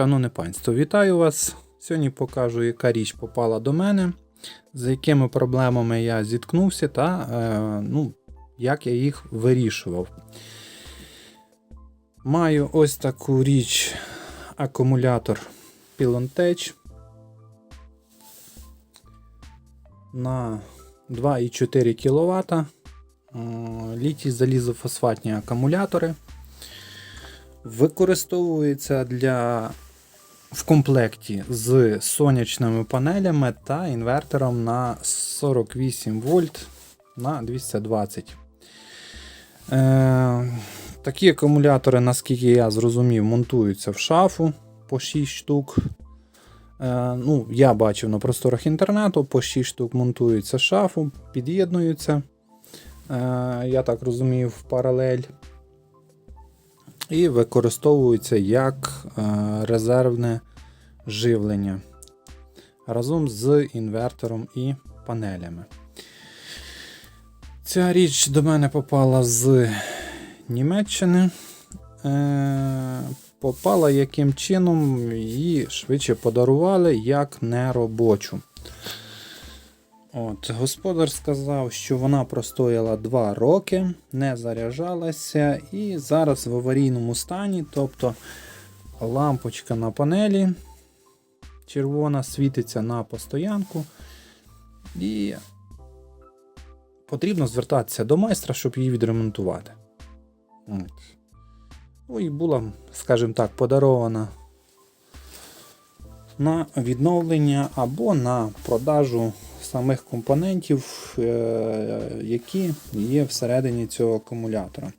Шановне панство, вітаю вас. Сьогодні покажу, яка річ попала до мене, з якими проблемами я зіткнувся та е, ну, як я їх вирішував. Маю ось таку річ акумулятор Pilontech на 2,4 кВт. Літій залізофосфатні акумулятори. Використовується для в комплекті з сонячними панелями та інвертором на 48 вольт на 220. Е, такі акумулятори, наскільки я зрозумів, монтуються в шафу по 6 штук. Е, ну, Я бачив на просторах інтернету, по 6 штук монтуються в шафу, під'єднуються. Е, я так розумію, в паралель і використовується як е, резервне живлення разом з інвертором і панелями. Ця річ до мене попала з Німеччини. Е, Попала яким чином її швидше подарували як неробочу. От, Господар сказав, що вона простояла 2 роки, не заряджалася, і зараз в аварійному стані, тобто лампочка на панелі червона світиться на постоянку. І потрібно звертатися до майстра, щоб її відремонтувати. От. Ну і була, скажімо так, подарована на відновлення або на продажу самих компонентів, е, які є всередині цього акумулятора.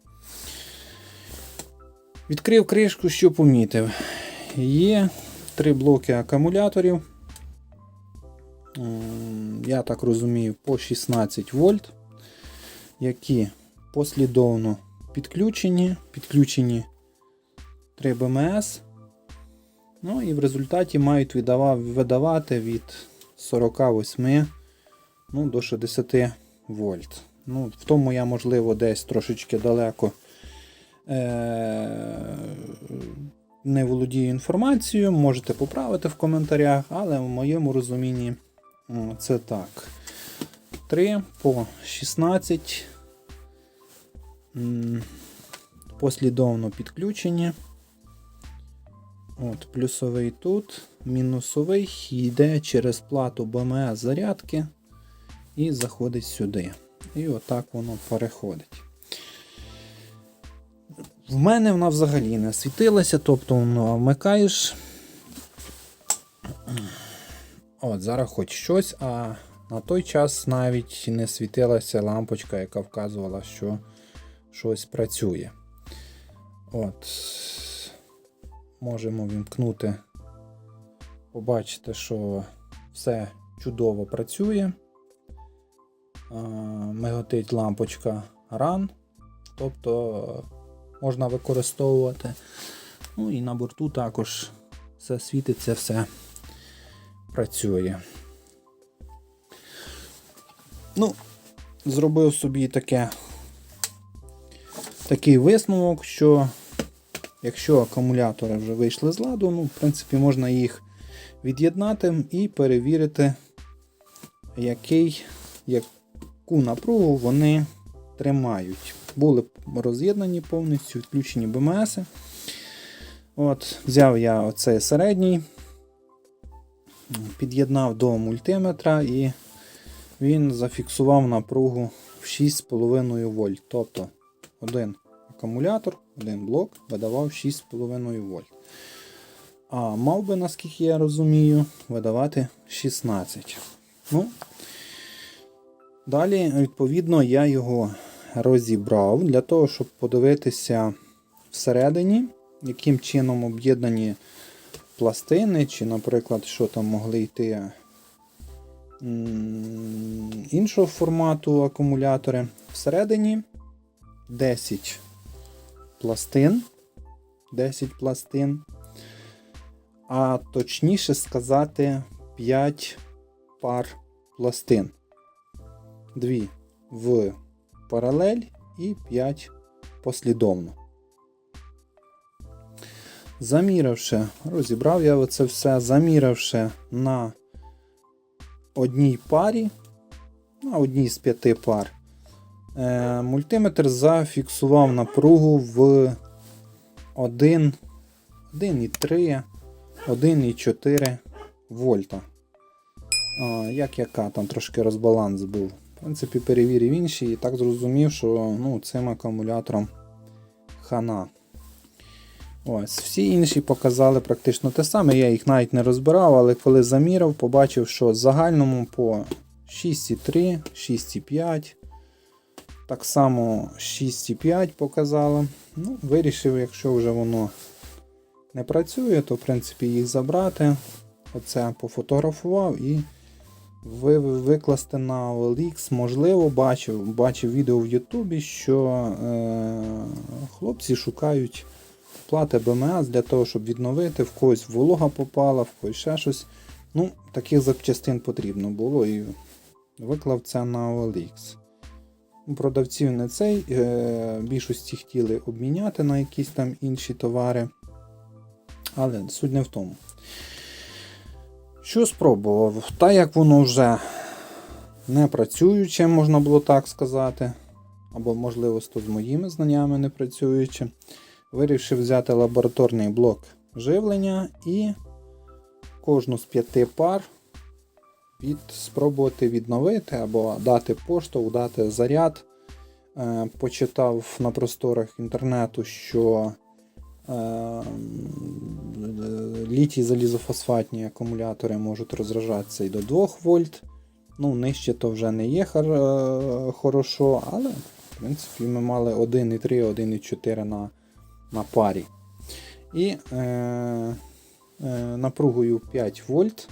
Відкрив кришку, що помітив. Є три блоки акумуляторів. Я так розумію, по 16 вольт, які послідовно підключені, підключені 3 БМС. Ну і в результаті мають видавати від 48 ну, до 60 вольт. Ну, В тому я, можливо, десь трошечки далеко е- не володію інформацією, можете поправити в коментарях, але в моєму розумінні це так. 3 по 16 послідовно підключені. От, Плюсовий тут, мінусовий йде через плату БМС зарядки і заходить сюди. І отак воно переходить. В мене вона взагалі не світилася, тобто воно вмикаєш. От, Зараз хоч щось, а на той час навіть не світилася лампочка, яка вказувала, що щось працює. От. Можемо вімкнути, побачите, що все чудово працює. Миготить лампочка RAN, тобто можна використовувати. Ну і на борту також все світиться, все працює. Ну, Зробив собі таке, такий висновок, що якщо акумулятори вже вийшли з ладу, ну, в принципі, можна їх від'єднати і перевірити, який, яку напругу вони тримають. Були роз'єднані повністю, відключені БМС. От, Взяв я оцей середній, під'єднав до мультиметра і він зафіксував напругу в 6,5 вольт. Тобто один акумулятор, один блок видавав 6,5 вольт. А мав би, наскільки я розумію, видавати 16. Ну, Далі, відповідно, я його розібрав для того, щоб подивитися всередині, яким чином об'єднані пластини, чи, наприклад, що там могли йти іншого формату акумулятори. Всередині 10 пластин. 10 пластин. А точніше сказати 5 пар пластин. Дві в паралель і 5 послідовно. Заміривши, розібрав я це все, заміривши на одній парі, на одній з п'яти пар. Е, мультиметр зафіксував напругу в 1, 1,3, 1,4 вольта. А, як яка, там трошки розбаланс був. В принципі, перевірив інші і так зрозумів, що ну, цим акумулятором хана. Ось, всі інші показали практично те саме. Я їх навіть не розбирав, але коли заміряв, побачив, що в загальному по 6,3, 6,5. Так само 6,5 показало. Ну, Вирішив, якщо вже воно не працює, то в принципі їх забрати. Оце пофотографував і ви- викласти на OLX. Можливо, бачив, бачив відео в Ютубі, що е, хлопці шукають плати БМС для того, щоб відновити, в когось волога попала, в когось ще щось. Ну, таких запчастин потрібно було і виклав це на OLX. Продавців не цей, е, більшості хотіли обміняти на якісь там інші товари. Але суть не в тому. Що спробував? Та як воно вже не працююче, можна було так сказати. Або, можливо, з моїми знаннями не працюючи. Вирішив взяти лабораторний блок живлення і кожну з п'яти пар від, спробувати відновити або дати поштовх, дати заряд. Е, почитав на просторах інтернету, що е, літій залізофосфатні акумулятори можуть розражатися і до 2 вольт. Ну, нижче то вже не є хар, е, хорошо, але в принципі ми мали 1,3, 1,4 на, на парі. І е, е, напругою 5 вольт.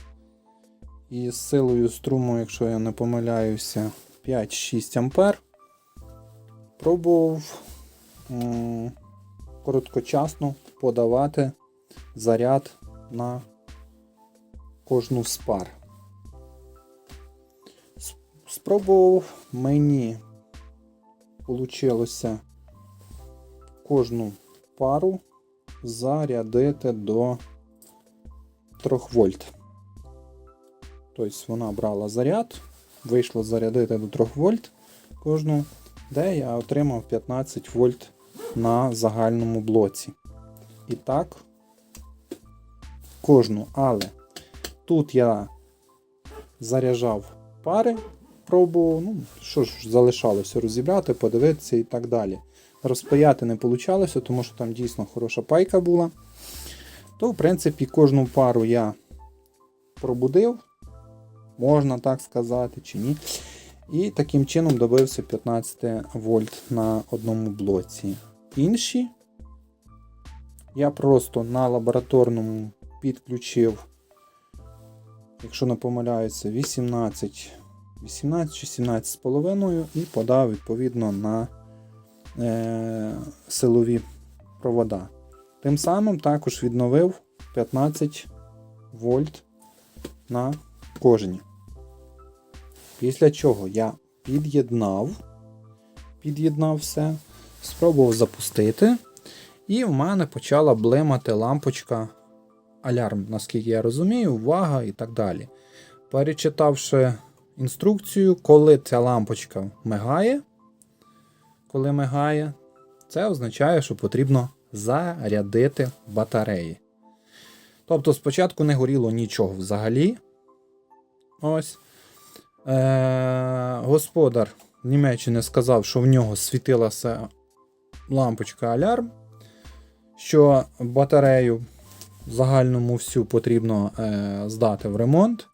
І з силою струму, якщо я не помиляюся, 5-6 ампер. Пробував м, короткочасно подавати заряд на кожну з пар. Спробував мені вийшло кожну пару зарядити до 3 вольт. Тобто вона брала заряд, вийшло зарядити до 3 вольт кожну, де я отримав 15 вольт на загальному блоці. І так, кожну. Але тут я заряджав пари, пробував, ну, що ж залишалося розібрати, подивитися і так далі. Розпаяти не вийшло, тому що там дійсно хороша пайка була. То, в принципі, кожну пару я пробудив, можна так сказати, чи ні. І таким чином добився 15 вольт на одному блоці. Інші я просто на лабораторному підключив, якщо не помиляюся, 18, 18 чи 17,5 і подав відповідно на е, силові провода. Тим самим також відновив 15 вольт на кожні. Після чого я під'єднав, під'єднав все, спробував запустити, і в мене почала блимати лампочка алярм, наскільки я розумію, увага і так далі. Перечитавши інструкцію, коли ця лампочка мигає, коли мигає, це означає, що потрібно зарядити батареї. Тобто спочатку не горіло нічого взагалі. Ось. Е, господар Німеччини сказав, що в нього світилася лампочка алярм, що батарею загальному всю потрібно е, здати в ремонт,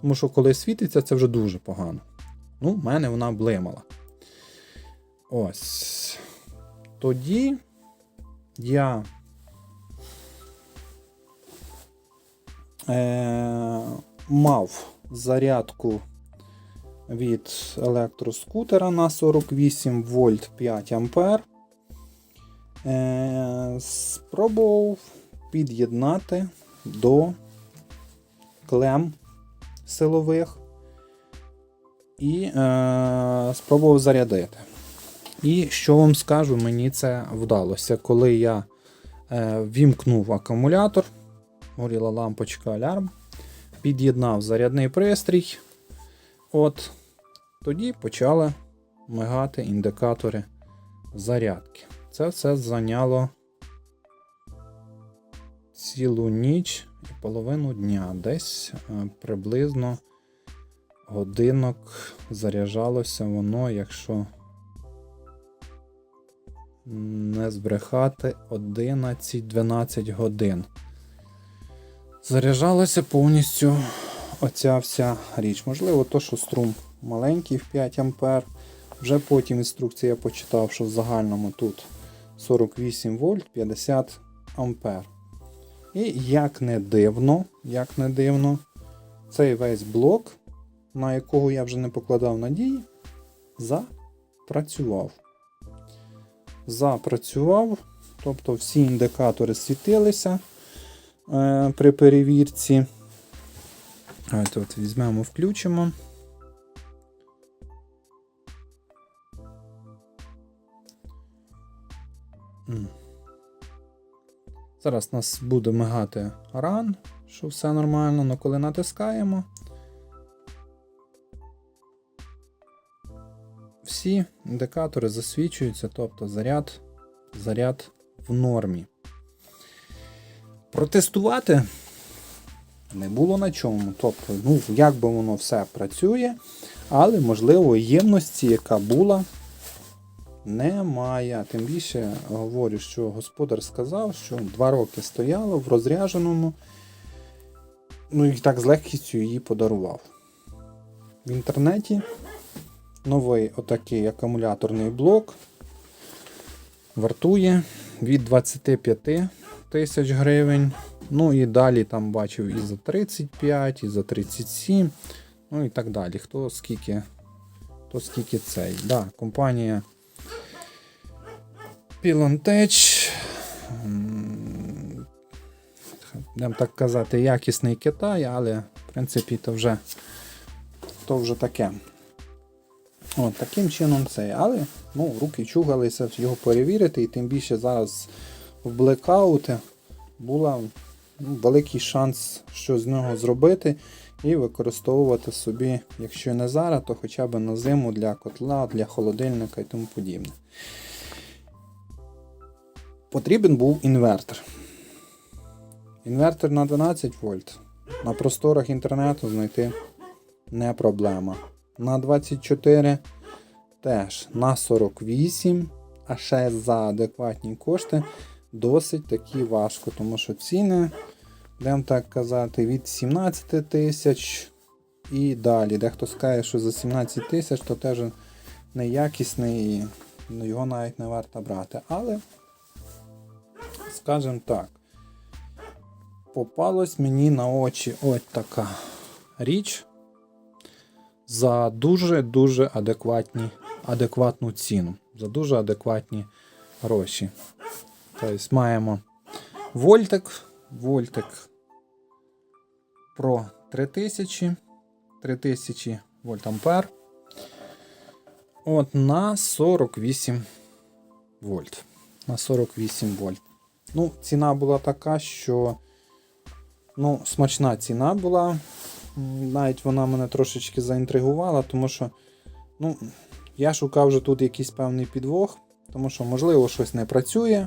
тому що коли світиться, це вже дуже погано. Ну, в мене вона блимала. Ось. Тоді я е, мав зарядку від електроскутера на 48 вольт 5 ампер. Е, спробував під'єднати до клем силових і е, спробував зарядити. І що вам скажу, мені це вдалося. Коли я Е, Вімкнув акумулятор, горіла лампочка алярм, під'єднав зарядний пристрій. От тоді почали мигати індикатори зарядки. Це все зайняло цілу ніч і половину дня. Десь е, приблизно годинок заряджалося воно, якщо не збрехати 11-12 годин. Заряджалася повністю оця вся річ. Можливо, то, що струм маленький в 5 А. Вже потім інструкція почитав, що в загальному тут 48 вольт 50 ампер. І як не дивно, як не дивно, цей весь блок, на якого я вже не покладав надії, запрацював. Запрацював, тобто всі індикатори світилися е, при перевірці. Давайте от візьмемо, включимо. М. Зараз нас буде мигати ран, що все нормально, але коли натискаємо, всі індикатори засвічуються, тобто заряд, заряд в нормі. Протестувати не було на чому. Тобто, ну, як би воно все працює, але, можливо, ємності, яка була, немає. Тим більше говорю, що господар сказав, що два роки стояло в розряженому, ну і так з легкістю її подарував. В інтернеті новий отакий акумуляторний блок вартує від 25 тисяч гривень. Ну і далі там бачив і за 35, і за 37, ну і так далі. Хто скільки, хто скільки цей. Да, компанія Pilontech. Будемо так казати, якісний Китай, але в принципі то вже, то вже таке. От, таким чином це. Але ну, руки чугалися його перевірити, і тим більше зараз в блекаути була ну, великий шанс що з нього зробити і використовувати собі, якщо не зараз, то хоча б на зиму для котла, для холодильника і тому подібне. Потрібен був інвертор. Інвертор на 12 вольт. На просторах інтернету знайти не проблема. На 24 теж на 48, а ще за адекватні кошти досить таки важко, тому що ціни, будемо так казати, від 17 тисяч і далі. Дехто скаже, що за 17 тисяч то теж неякісний ну, його навіть не варто брати. Але, скажімо так, попалась мені на очі ось така річ за дуже-дуже адекватні, адекватну ціну, за дуже адекватні гроші. Тобто маємо вольтик, вольтик Pro 3000, 3000 вольт ампер. От на 48 вольт. На 48 вольт. Ну, ціна була така, що ну, смачна ціна була. Навіть вона мене трошечки заінтригувала, тому що ну, я шукав вже тут якийсь певний підвох, тому що, можливо, щось не працює.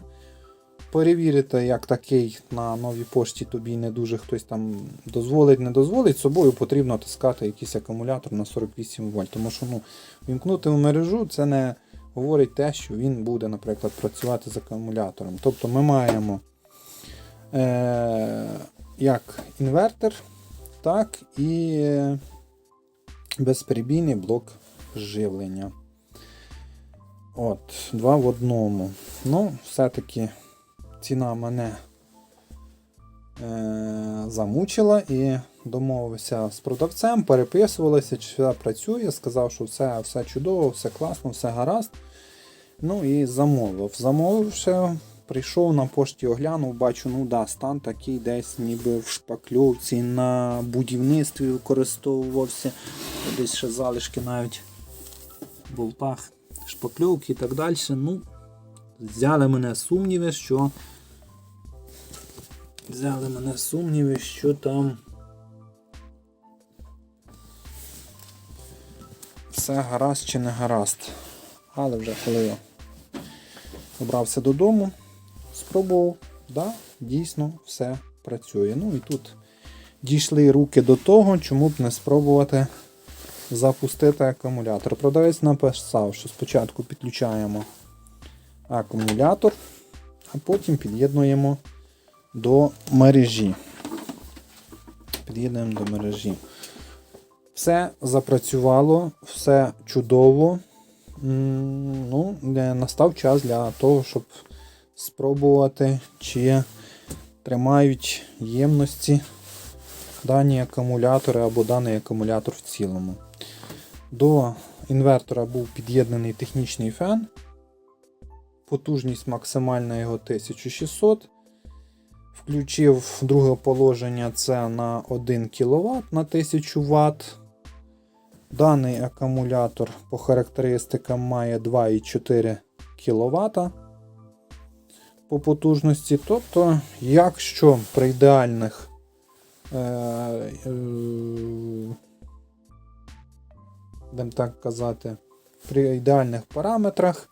Перевірити, як такий на новій пошті тобі не дуже хтось там дозволить, не дозволить, з собою потрібно таскати якийсь акумулятор на 48 вольт. Тому що ну, вімкнути в мережу це не говорить те, що він буде, наприклад, працювати з акумулятором. Тобто ми маємо е- як інвертор, так і безперебійний блок живлення. От, два в одному. Ну, все-таки ціна мене замучила і домовився з продавцем, переписувалися, чи все працює, сказав, що все, все чудово, все класно, все гаразд. Ну і замовив. Замовивши, прийшов на пошті, оглянув, бачу, ну да, стан такий десь ніби в шпакльовці на будівництві використовувався. Десь ще залишки навіть в болтах шпакльовки і так далі. Ну, взяли мене сумніви, що взяли мене сумніви, що там. Все гаразд чи не гаразд. Але вже коли я добрався додому, спробував, да, дійсно все працює. Ну і тут дійшли руки до того, чому б не спробувати запустити акумулятор. Продавець написав, що спочатку підключаємо акумулятор, а потім під'єднуємо до мережі. Під'єднуємо до мережі. Все запрацювало, все чудово. Ну, е, настав час для того, щоб спробувати, чи тримають ємності дані акумулятори або даний акумулятор в цілому. До інвертора був під'єднаний технічний фен. Потужність максимальна його 1600. Включив друге положення це на 1 кВт на 1000 Вт. Даний акумулятор по характеристикам має 2,4 кВт по потужності. Тобто, якщо при ідеальних е, е, будемо так казати, при ідеальних параметрах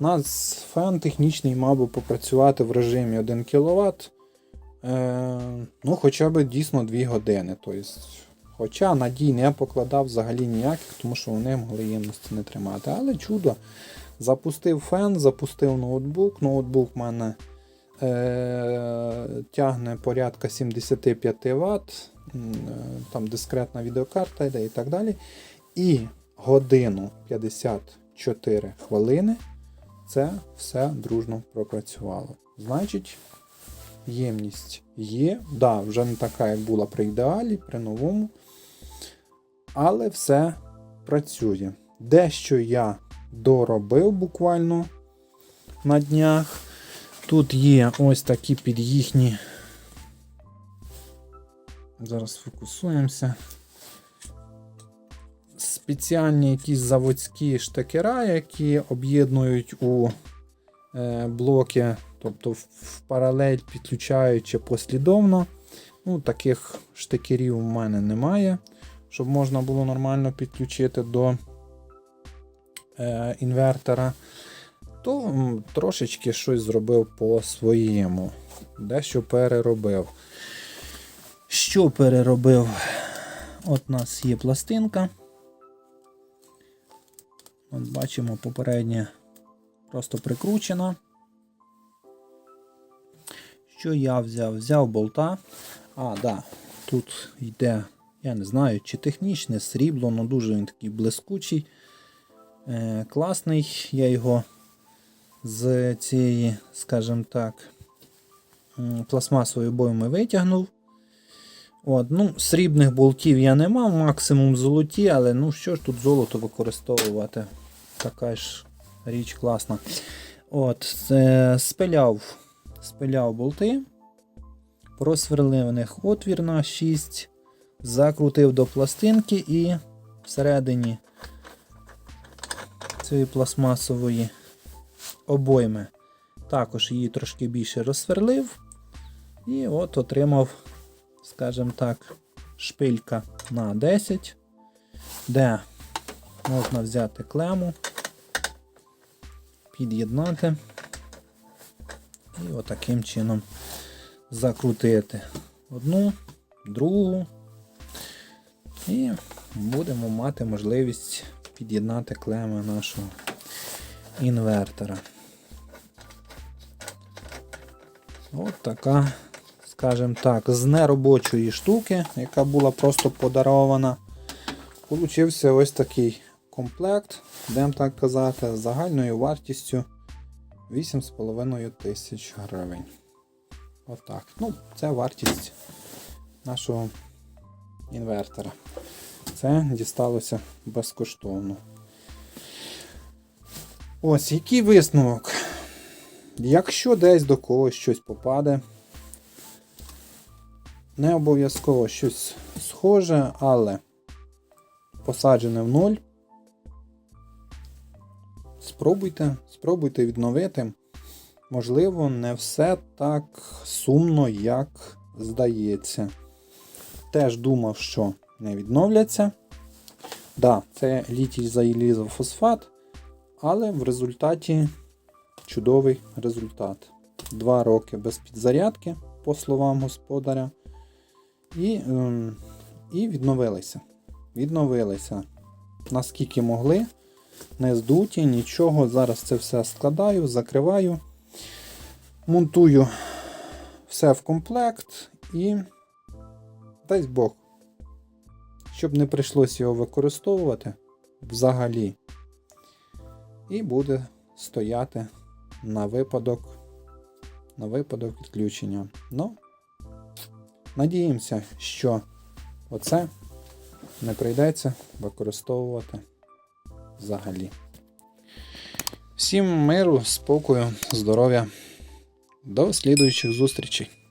у нас фен технічний мав би попрацювати в режимі 1 кВт. Е, ну, хоча б дійсно 2 години. Тобто, хоча надій не покладав взагалі ніяких, тому що вони могли ємності не тримати. Але чудо. Запустив фен, запустив ноутбук. Ноутбук в мене е, тягне порядка 75 Вт, е, там дискретна відеокарта йде і так далі. І годину 54 хвилини це все дружно пропрацювало. Значить, ємність є. Да, вже не така, як була при ідеалі, при новому. Але все працює. Дещо я доробив буквально на днях. Тут є ось такі під їхні. Зараз фокусуємося. Спеціальні якісь заводські штекера, які об'єднують у е, блоки, тобто в, паралель підключаючи послідовно. Ну, Таких штекерів у мене немає, щоб можна було нормально підключити до е, інвертора. То трошечки щось зробив по своєму. Дещо переробив. Що переробив? От у нас є пластинка. От бачимо, попередня просто прикручена. Що я взяв? Взяв болта. А, да, тут йде, я не знаю, чи технічне срібло, але дуже він такий блискучий. Е, класний. Я його з цієї, скажімо так, пластмасової обойми витягнув. От, ну, Срібних болтів я не мав, максимум золоті, але ну що ж тут золото використовувати? Така ж річ класна. От, е, спиляв, спиляв болти, просверлив в них отвір на 6, закрутив до пластинки і всередині цієї пластмасової обойми. Також її трошки більше розсверлив. І от отримав, скажімо так, шпилька на 10, де можна взяти клему, під'єднати і отаким чином закрутити одну, другу. І будемо мати можливість під'єднати клеми нашого інвертора. От така, скажімо так, з неробочої штуки, яка була просто подарована. Получився ось такий комплект, будемо так казати, з загальною вартістю 8,5 тисяч гривень. Отак. Ну, це вартість нашого інвертора. Це дісталося безкоштовно. Ось який висновок. Якщо десь до когось щось попаде, не обов'язково щось схоже, але посаджене в нуль. Спробуйте, спробуйте відновити. можливо, не все так сумно, як здається. Теж думав, що не відновляться. Да, це літій заїлізофосфат, але в результаті чудовий результат. Два роки без підзарядки, по словам господаря. І, ем, і відновилися. Відновилися. Наскільки могли. Не здуті, нічого. Зараз це все складаю, закриваю, монтую все в комплект і дай Бог, щоб не прийшлося його використовувати взагалі. І буде стояти на випадок, на випадок відключення. Ну, надіємося, що оце не прийдеться використовувати взагалі. Всім миру, спокою, здоров'я. До слідуючих зустрічей!